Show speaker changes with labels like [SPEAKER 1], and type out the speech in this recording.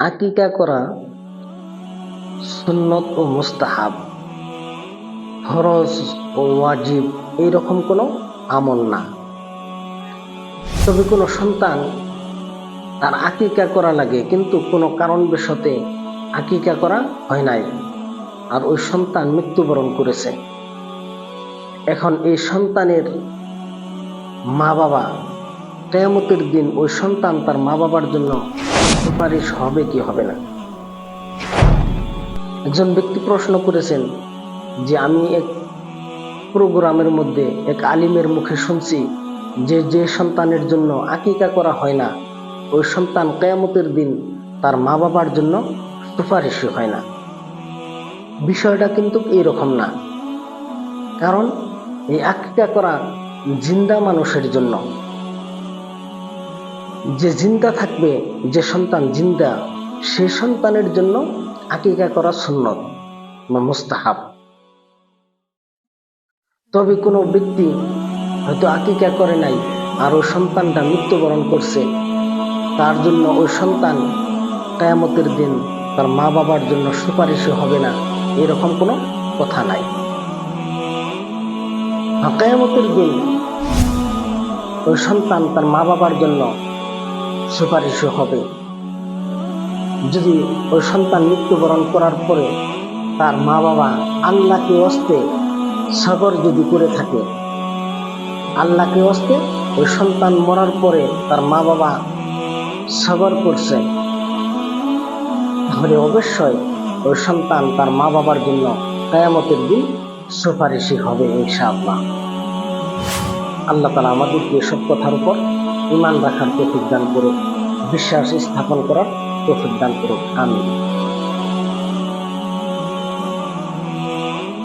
[SPEAKER 1] আকিকা করা সুন্নত ও মুস্তাহাব, ফরজ ও ওয়াজিব এইরকম কোনো আমল না। তবে কোনো সন্তান তার আকিকা করা লাগে, কিন্তু কোনো কারণ কারণবশতে আকিকা করা হয় নাই। আর ওই সন্তান মৃত্যুবরণ করেছে। এখন এই সন্তানের মা বাবা কেয়ামতের দিন ওই সন্তান তার মা বাবার জন্য সুপারিশ হবে কি হবে না? একজন ব্যক্তি প্রশ্ন করেছেন যে আমি এক প্রোগ্রামের মধ্যে এক আলিমের মুখে শুনছি যে যে সন্তানের জন্য আকিকা করা হয় না, ওই সন্তান কেয়ামতের দিন তার মা বাবার জন্য সুপারিশই হয় না। বিষয়টা কিন্তু এইরকম না। কারণ এই আকিকা করা জিন্দা মানুষের জন্য যে জিন্দা থাকবে, যে সন্তান জিন্দা, সে সন্তানের জন্য আকিকা করা সুন্নত বা মুস্তাহাব। তবে কোনো ব্যক্তি হয়তো আকিকা করে নাই আর ওই সন্তানটা মৃত্যুবরণ করছে, তার জন্য ওই সন্তান কেয়ামতের দিন তার মা বাবার জন্য সুপারিশও হবে না, এরকম কোনো কথা নাই। কেয়ামতের দিন ওই সন্তান তার মা বাবার জন্য সুপারিশও হবে। যদি ওই সন্তান মৃত্যুবরণ করার পরে তার মা বাবা আল্লাহকে অস্তে সাগর যদি করে থাকে, আল্লাহকে অস্তে ওই সন্তান মরার পরে তার মা বাবা সাগর করছে, তাহলে অবশ্যই ওই সন্তান তার মা বাবার জন্য কেয়ামতের দিন সুপারিশই হবে ইনশাআল্লাহ। আল্লাহ তালা আমাদেরকে এসব কথার উপর ইমান রাখার তৌফিক দান করুক বিশ্বাস স্থাপন করার তৌফিক দান করুক আমি